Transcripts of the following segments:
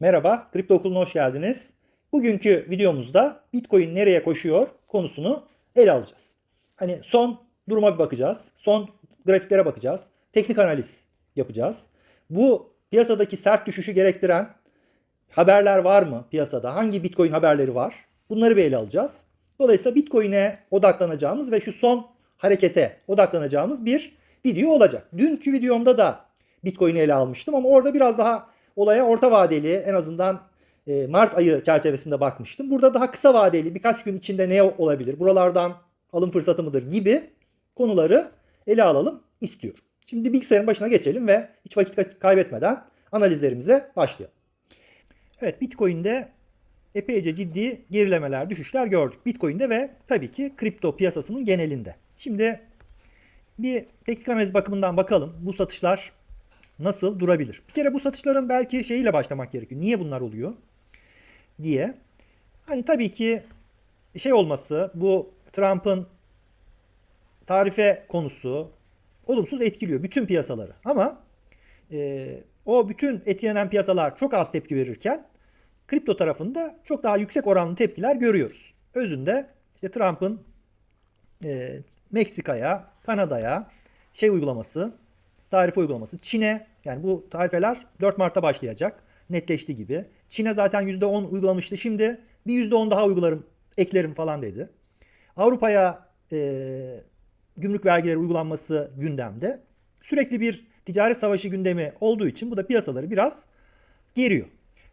Merhaba, Kripto Okulu'na hoş geldiniz. Bugünkü videomuzda Bitcoin nereye koşuyor konusunu ele alacağız. Hani son duruma bir bakacağız. Son grafiklere bakacağız. Teknik analiz yapacağız. Bu piyasadaki sert düşüşü gerektiren haberler var mı piyasada? Hangi Bitcoin haberleri var? Bunları bir ele alacağız. Dolayısıyla Bitcoin'e odaklanacağımız ve şu son harekete odaklanacağımız bir video olacak. Dünkü videomda da Bitcoin'i ele almıştım ama orada biraz daha olaya orta vadeli en azından e, Mart ayı çerçevesinde bakmıştım. Burada daha kısa vadeli birkaç gün içinde ne olabilir? Buralardan alım fırsatı mıdır gibi konuları ele alalım istiyorum. Şimdi bilgisayarın başına geçelim ve hiç vakit kaybetmeden analizlerimize başlayalım. Evet Bitcoin'de epeyce ciddi gerilemeler, düşüşler gördük. Bitcoin'de ve tabii ki kripto piyasasının genelinde. Şimdi bir teknik analiz bakımından bakalım bu satışlar nasıl durabilir? Bir kere bu satışların belki şeyiyle başlamak gerekiyor. Niye bunlar oluyor? diye. Hani tabii ki şey olması bu Trump'ın tarife konusu olumsuz etkiliyor bütün piyasaları. Ama e, o bütün etkilenen piyasalar çok az tepki verirken kripto tarafında çok daha yüksek oranlı tepkiler görüyoruz. Özünde işte Trump'ın e, Meksika'ya, Kanada'ya şey uygulaması, tarife uygulaması, Çin'e yani bu tarifeler 4 Mart'ta başlayacak. Netleşti gibi. Çin'e zaten %10 uygulamıştı. Şimdi bir %10 daha uygularım, eklerim falan dedi. Avrupa'ya e, gümrük vergileri uygulanması gündemde. Sürekli bir ticaret savaşı gündemi olduğu için bu da piyasaları biraz geriyor.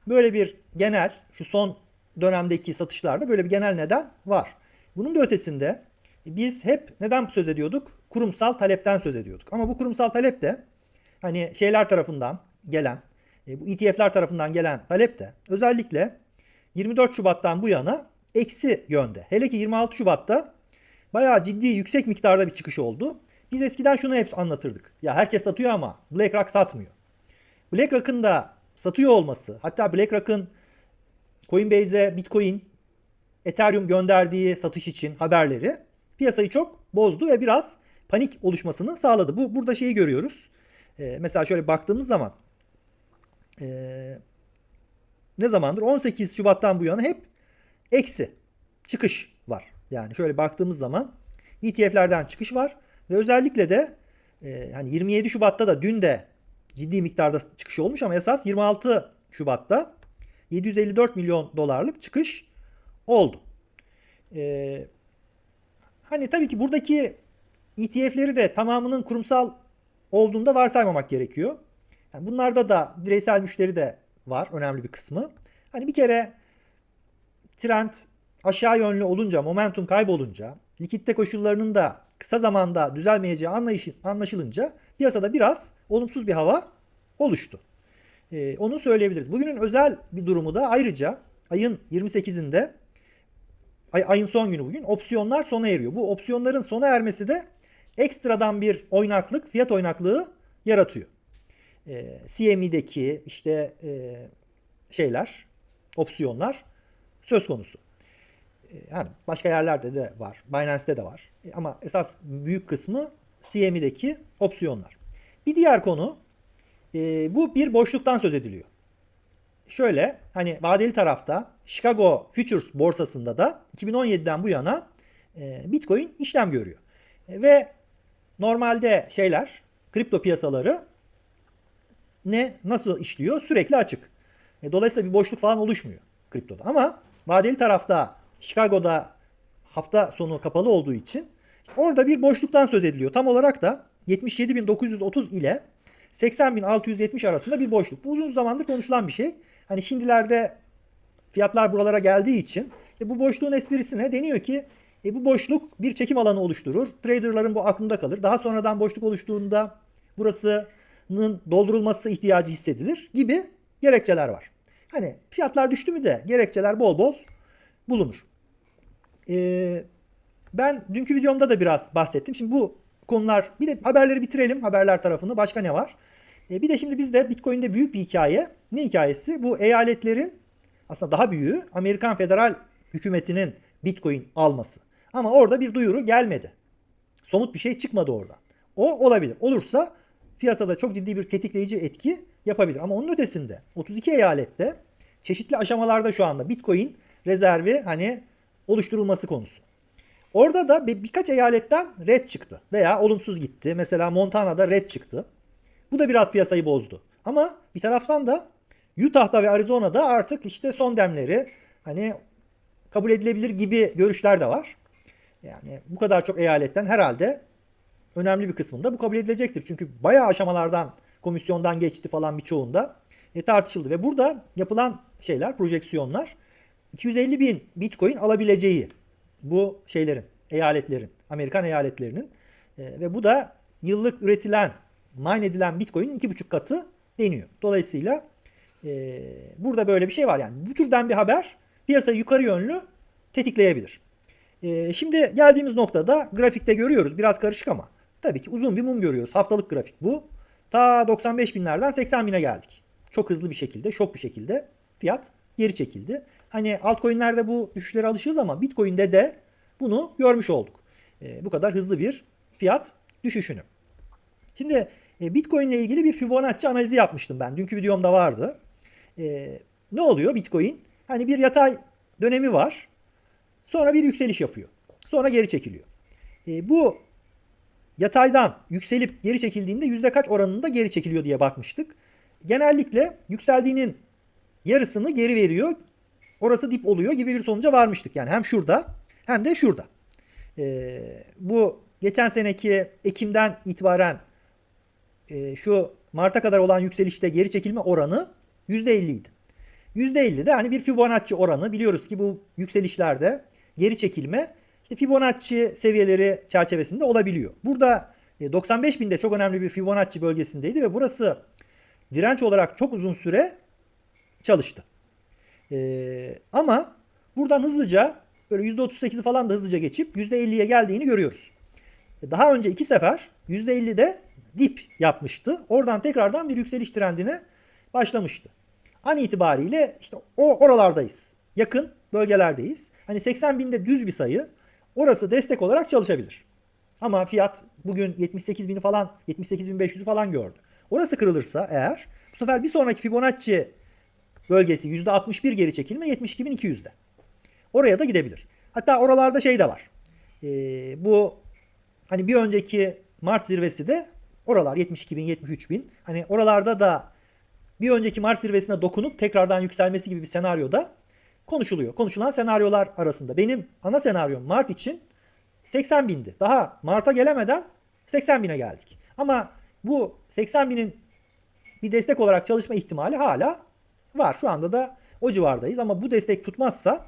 Böyle bir genel şu son dönemdeki satışlarda böyle bir genel neden var. Bunun da ötesinde biz hep neden söz ediyorduk? Kurumsal talepten söz ediyorduk. Ama bu kurumsal talep de hani şeyler tarafından gelen, e, bu ETF'ler tarafından gelen talep de özellikle 24 Şubat'tan bu yana eksi yönde. Hele ki 26 Şubat'ta bayağı ciddi yüksek miktarda bir çıkış oldu. Biz eskiden şunu hep anlatırdık. Ya herkes satıyor ama BlackRock satmıyor. BlackRock'ın da satıyor olması, hatta BlackRock'ın Coinbase'e Bitcoin, Ethereum gönderdiği satış için haberleri piyasayı çok bozdu ve biraz panik oluşmasını sağladı. Bu burada şeyi görüyoruz. Ee, mesela şöyle baktığımız zaman e, ne zamandır? 18 Şubat'tan bu yana hep eksi çıkış var. Yani şöyle baktığımız zaman ETF'lerden çıkış var ve özellikle de e, hani 27 Şubat'ta da dün de ciddi miktarda çıkış olmuş ama esas 26 Şubat'ta 754 milyon dolarlık çıkış oldu. Ee, hani tabii ki buradaki ETF'leri de tamamının kurumsal olduğunda varsaymamak gerekiyor. Yani bunlarda da bireysel müşteri de var önemli bir kısmı. Hani bir kere trend aşağı yönlü olunca, momentum kaybolunca, likitte koşullarının da kısa zamanda düzelmeyeceği anlaşılınca piyasada biraz olumsuz bir hava oluştu. Ee, onu söyleyebiliriz. Bugünün özel bir durumu da ayrıca ayın 28'inde ay, ayın son günü bugün opsiyonlar sona eriyor. Bu opsiyonların sona ermesi de ekstradan bir oynaklık, fiyat oynaklığı yaratıyor. Ee, CME'deki işte e, şeyler, opsiyonlar söz konusu. Ee, yani başka yerlerde de var. Binance'de de var. E, ama esas büyük kısmı CME'deki opsiyonlar. Bir diğer konu e, bu bir boşluktan söz ediliyor. Şöyle hani vadeli tarafta Chicago Futures borsasında da 2017'den bu yana e, Bitcoin işlem görüyor. E, ve normalde şeyler kripto piyasaları ne nasıl işliyor? Sürekli açık. E, dolayısıyla bir boşluk falan oluşmuyor kriptoda. Ama vadeli tarafta Chicago'da hafta sonu kapalı olduğu için işte orada bir boşluktan söz ediliyor. Tam olarak da 77.930 ile 80.670 arasında bir boşluk. Bu uzun zamandır konuşulan bir şey. Hani şimdilerde fiyatlar buralara geldiği için e, bu boşluğun esprisi ne? Deniyor ki e, bu boşluk bir çekim alanı oluşturur. Traderların bu aklında kalır. Daha sonradan boşluk oluştuğunda burasının doldurulması ihtiyacı hissedilir gibi gerekçeler var. Hani fiyatlar düştü mü de gerekçeler bol bol bulunur. Ee, ben dünkü videomda da biraz bahsettim. Şimdi bu konular bir de haberleri bitirelim haberler tarafını. Başka ne var? Ee, bir de şimdi bizde Bitcoin'de büyük bir hikaye. Ne hikayesi? Bu eyaletlerin aslında daha büyüğü Amerikan federal hükümetinin Bitcoin alması. Ama orada bir duyuru gelmedi. Somut bir şey çıkmadı oradan. O olabilir. Olursa piyasada çok ciddi bir tetikleyici etki yapabilir. Ama onun ötesinde 32 eyalette çeşitli aşamalarda şu anda Bitcoin rezervi hani oluşturulması konusu. Orada da bir, birkaç eyaletten red çıktı veya olumsuz gitti. Mesela Montana'da red çıktı. Bu da biraz piyasayı bozdu. Ama bir taraftan da Utah'da ve Arizona'da artık işte son demleri hani kabul edilebilir gibi görüşler de var. Yani bu kadar çok eyaletten herhalde önemli bir kısmında bu kabul edilecektir. Çünkü bayağı aşamalardan komisyondan geçti falan birçoğunda e, tartışıldı. Ve burada yapılan şeyler, projeksiyonlar 250 bin bitcoin alabileceği bu şeylerin, eyaletlerin, Amerikan eyaletlerinin e, ve bu da yıllık üretilen, mine edilen bitcoin'in iki buçuk katı deniyor. Dolayısıyla e, burada böyle bir şey var. Yani bu türden bir haber piyasayı yukarı yönlü tetikleyebilir. E, şimdi geldiğimiz noktada grafikte görüyoruz. Biraz karışık ama. Tabii ki uzun bir mum görüyoruz. Haftalık grafik bu. Ta 95 binlerden 80 bine geldik. Çok hızlı bir şekilde, şok bir şekilde fiyat geri çekildi. Hani altcoin'lerde bu düşüşlere alışıyoruz ama Bitcoin'de de bunu görmüş olduk. E, bu kadar hızlı bir fiyat düşüşünü. Şimdi e, Bitcoin ile ilgili bir Fibonacci analizi yapmıştım ben. Dünkü videomda vardı. E, ne oluyor Bitcoin? Hani bir yatay dönemi var. Sonra bir yükseliş yapıyor. Sonra geri çekiliyor. E, bu yataydan yükselip geri çekildiğinde yüzde kaç oranında geri çekiliyor diye bakmıştık. Genellikle yükseldiğinin yarısını geri veriyor. Orası dip oluyor gibi bir sonuca varmıştık. Yani hem şurada hem de şurada. Ee, bu geçen seneki Ekim'den itibaren e, şu Mart'a kadar olan yükselişte geri çekilme oranı %50 idi. %50 de hani bir Fibonacci oranı biliyoruz ki bu yükselişlerde geri çekilme işte Fibonacci seviyeleri çerçevesinde olabiliyor. Burada 95 e, binde çok önemli bir Fibonacci bölgesindeydi ve burası direnç olarak çok uzun süre çalıştı. Ee, ama buradan hızlıca böyle %38'i falan da hızlıca geçip %50'ye geldiğini görüyoruz. Daha önce iki sefer %50'de dip yapmıştı. Oradan tekrardan bir yükseliş trendine başlamıştı. An itibariyle işte o oralardayız. Yakın bölgelerdeyiz. Hani 80 binde düz bir sayı. Orası destek olarak çalışabilir. Ama fiyat bugün 78 bini falan 78 bin 500'ü falan gördü. Orası kırılırsa eğer bu sefer bir sonraki Fibonacci bölgesi %61 geri çekilme 72.200'de. Oraya da gidebilir. Hatta oralarda şey de var. Ee, bu hani bir önceki Mart zirvesi de oralar 72 bin 73 bin. Hani oralarda da bir önceki Mart zirvesine dokunup tekrardan yükselmesi gibi bir senaryoda konuşuluyor. Konuşulan senaryolar arasında. Benim ana senaryom Mart için 80 bindi. Daha Mart'a gelemeden 80 bine geldik. Ama bu 80 binin bir destek olarak çalışma ihtimali hala var. Şu anda da o civardayız ama bu destek tutmazsa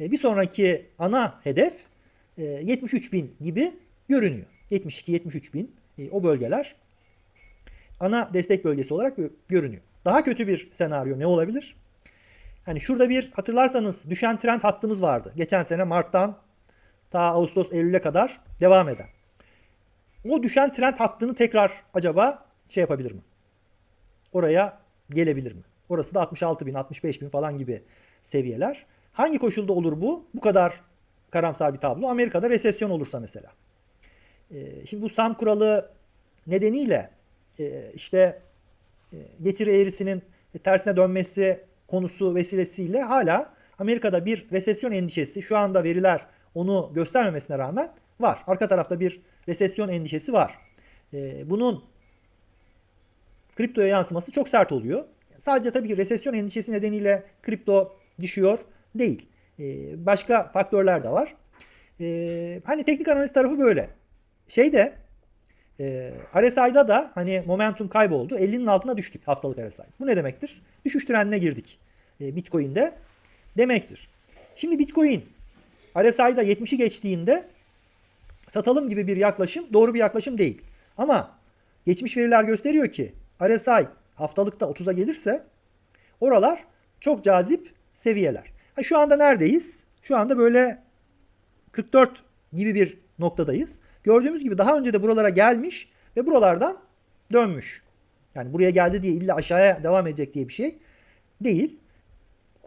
e, bir sonraki ana hedef 73 e, bin gibi görünüyor. 72-73 bin e, o bölgeler ana destek bölgesi olarak görünüyor. Daha kötü bir senaryo ne olabilir? Hani şurada bir hatırlarsanız düşen trend hattımız vardı. Geçen sene Mart'tan ta Ağustos Eylül'e kadar devam eden. O düşen trend hattını tekrar acaba şey yapabilir mi? Oraya gelebilir mi? Orası da 66 bin, 65 bin falan gibi seviyeler. Hangi koşulda olur bu? Bu kadar karamsar bir tablo. Amerika'da resesyon olursa mesela. Ee, şimdi bu SAM kuralı nedeniyle e, işte e, getiri eğrisinin tersine dönmesi konusu vesilesiyle hala Amerika'da bir resesyon endişesi şu anda veriler onu göstermemesine rağmen var. Arka tarafta bir resesyon endişesi var. E, bunun kriptoya yansıması çok sert oluyor. Sadece tabii ki resesyon endişesi nedeniyle kripto düşüyor değil. E, başka faktörler de var. E, hani teknik analiz tarafı böyle. Şeyde e, RSI'da da hani momentum kayboldu. 50'nin altına düştük haftalık RSI. Bu ne demektir? Düşüş trendine girdik e, Bitcoin'de demektir. Şimdi Bitcoin RSI'da 70'i geçtiğinde satalım gibi bir yaklaşım doğru bir yaklaşım değil. Ama geçmiş veriler gösteriyor ki RSI haftalıkta 30'a gelirse oralar çok cazip seviyeler. Ha, şu anda neredeyiz? Şu anda böyle 44 gibi bir noktadayız. Gördüğümüz gibi daha önce de buralara gelmiş ve buralardan dönmüş. Yani buraya geldi diye illa aşağıya devam edecek diye bir şey değil.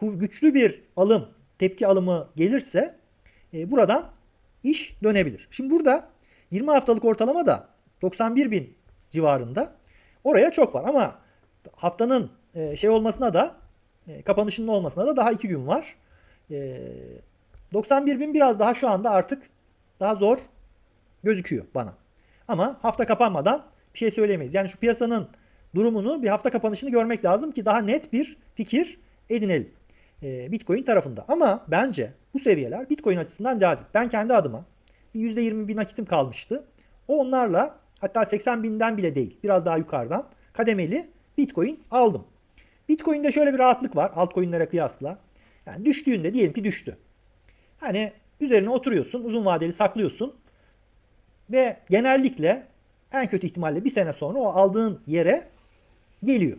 Güçlü bir alım, tepki alımı gelirse e, buradan iş dönebilir. Şimdi burada 20 haftalık ortalama da 91 bin civarında. Oraya çok var ama haftanın e, şey olmasına da E, kapanışının olmasına da daha 2 gün var. E, 91 bin biraz daha şu anda artık daha zor gözüküyor bana. Ama hafta kapanmadan bir şey söyleyemeyiz. Yani şu piyasanın durumunu bir hafta kapanışını görmek lazım ki daha net bir fikir edinelim. E, Bitcoin tarafında. Ama bence bu seviyeler Bitcoin açısından cazip. Ben kendi adıma bir %20 bir nakitim kalmıştı. O onlarla hatta 80 binden bile değil biraz daha yukarıdan kademeli Bitcoin aldım. Bitcoin'de şöyle bir rahatlık var altcoin'lere kıyasla. Yani düştüğünde diyelim ki düştü. Hani üzerine oturuyorsun, uzun vadeli saklıyorsun ve genellikle en kötü ihtimalle bir sene sonra o aldığın yere geliyor.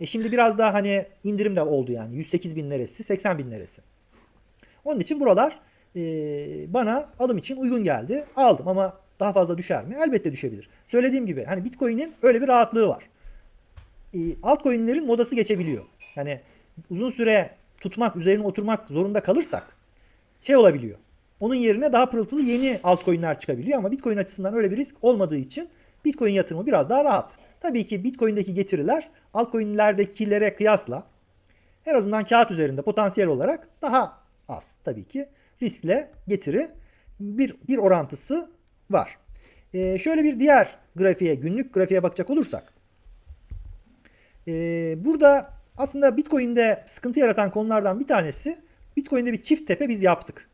E şimdi biraz daha hani indirim de oldu yani 108 bin neresi 80 bin neresi. Onun için buralar e, bana alım için uygun geldi. Aldım ama daha fazla düşer mi? Elbette düşebilir. Söylediğim gibi hani Bitcoin'in öyle bir rahatlığı var. E, altcoin'lerin modası geçebiliyor. Yani uzun süre tutmak, üzerine oturmak zorunda kalırsak şey olabiliyor. Onun yerine daha pırıltılı yeni altcoin'ler çıkabiliyor ama Bitcoin açısından öyle bir risk olmadığı için Bitcoin yatırımı biraz daha rahat. Tabii ki Bitcoin'deki getiriler altcoin'lerdekilere kıyasla en azından kağıt üzerinde potansiyel olarak daha az tabii ki. Riskle getiri bir, bir orantısı var. Ee, şöyle bir diğer grafiğe, günlük grafiğe bakacak olursak. Ee, burada aslında Bitcoin'de sıkıntı yaratan konulardan bir tanesi Bitcoin'de bir çift tepe biz yaptık.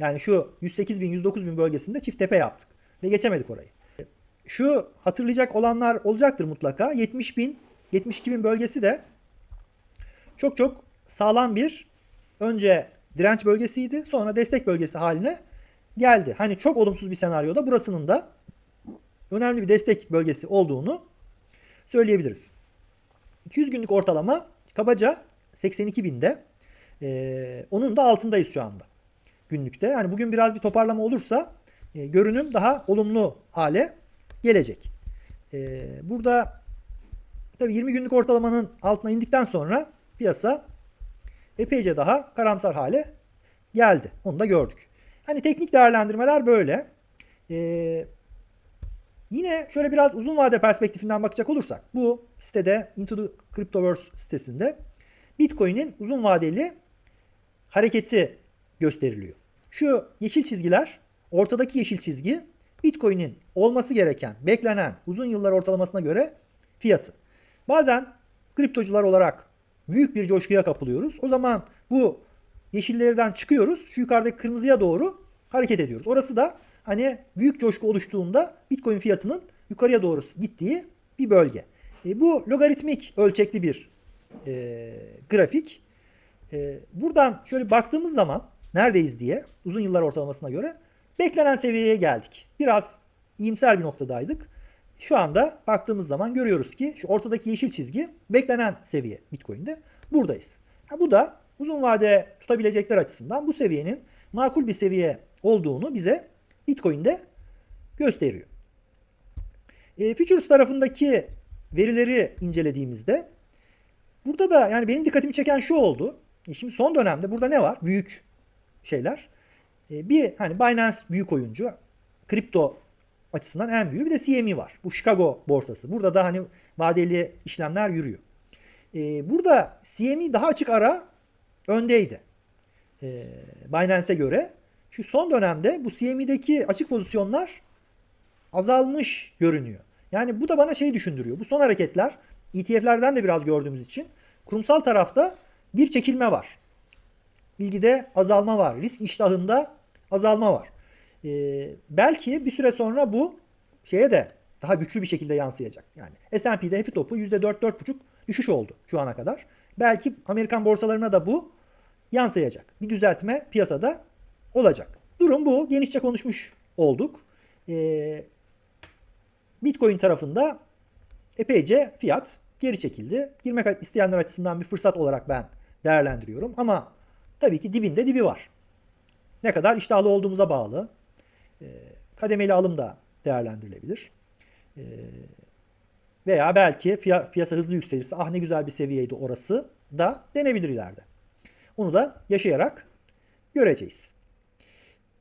Yani şu 108 bin, 109 bin bölgesinde çift tepe yaptık. Ve geçemedik orayı. Şu hatırlayacak olanlar olacaktır mutlaka. 70 bin, 72 bin bölgesi de çok çok sağlam bir önce direnç bölgesiydi. Sonra destek bölgesi haline geldi. Hani çok olumsuz bir senaryoda burasının da önemli bir destek bölgesi olduğunu söyleyebiliriz. 200 günlük ortalama kabaca 82 binde. Ee, onun da altındayız şu anda günlükte. Yani bugün biraz bir toparlama olursa e, görünüm daha olumlu hale gelecek. E, burada tabii 20 günlük ortalamanın altına indikten sonra piyasa epeyce daha karamsar hale geldi. Onu da gördük. Hani teknik değerlendirmeler böyle. Ee, yine şöyle biraz uzun vade perspektifinden bakacak olursak bu sitede Into the Cryptoverse sitesinde Bitcoin'in uzun vadeli hareketi gösteriliyor. Şu yeşil çizgiler, ortadaki yeşil çizgi Bitcoin'in olması gereken, beklenen uzun yıllar ortalamasına göre fiyatı. Bazen kriptocular olarak büyük bir coşkuya kapılıyoruz. O zaman bu yeşillerden çıkıyoruz. Şu yukarıdaki kırmızıya doğru hareket ediyoruz. Orası da hani büyük coşku oluştuğunda Bitcoin fiyatının yukarıya doğru gittiği bir bölge. E, bu logaritmik ölçekli bir e, grafik. E, buradan şöyle baktığımız zaman neredeyiz diye uzun yıllar ortalamasına göre beklenen seviyeye geldik. Biraz iyimser bir noktadaydık. Şu anda baktığımız zaman görüyoruz ki şu ortadaki yeşil çizgi beklenen seviye Bitcoin'de buradayız. Ha, bu da uzun vade tutabilecekler açısından bu seviyenin makul bir seviye olduğunu bize Bitcoin'de gösteriyor. E, Futures tarafındaki verileri incelediğimizde burada da yani benim dikkatimi çeken şu oldu. E şimdi son dönemde burada ne var? Büyük şeyler. E, bir hani Binance büyük oyuncu. Kripto açısından en büyüğü bir de CME var. Bu Chicago borsası. Burada da hani vadeli işlemler yürüyor. E, burada CME daha açık ara öndeydi. E, Binance'e göre. Şu son dönemde bu CME'deki açık pozisyonlar azalmış görünüyor. Yani bu da bana şey düşündürüyor. Bu son hareketler ETF'lerden de biraz gördüğümüz için kurumsal tarafta bir çekilme var. İlgide azalma var. Risk iştahında azalma var. Ee, belki bir süre sonra bu şeye de daha güçlü bir şekilde yansıyacak. Yani S&P'de hepi topu %4-4,5 düşüş oldu şu ana kadar. Belki Amerikan borsalarına da bu yansıyacak. Bir düzeltme piyasada olacak. Durum bu. Genişçe konuşmuş olduk. Ee, Bitcoin tarafında epeyce fiyat geri çekildi. Girmek isteyenler açısından bir fırsat olarak ben değerlendiriyorum. Ama tabii ki dibinde dibi var. Ne kadar iştahlı olduğumuza bağlı. E, kademeli alım da değerlendirilebilir. E, veya belki piyasa hızlı yükselirse ah ne güzel bir seviyeydi orası da denebilir ileride. Onu da yaşayarak göreceğiz.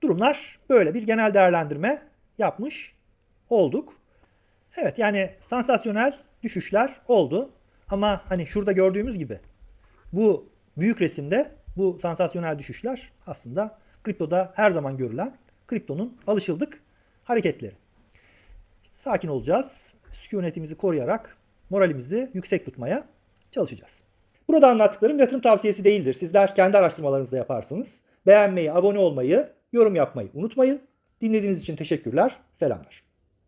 Durumlar böyle bir genel değerlendirme yapmış olduk. Evet yani sansasyonel düşüşler oldu. Ama hani şurada gördüğümüz gibi Bu büyük resimde bu sansasyonel düşüşler aslında kriptoda her zaman görülen kriptonun alışıldık hareketleri. Sakin olacağız. Sükunetimizi koruyarak moralimizi yüksek tutmaya çalışacağız. Burada anlattıklarım yatırım tavsiyesi değildir. Sizler kendi araştırmalarınızda yaparsınız. Beğenmeyi, abone olmayı, yorum yapmayı unutmayın. Dinlediğiniz için teşekkürler. Selamlar.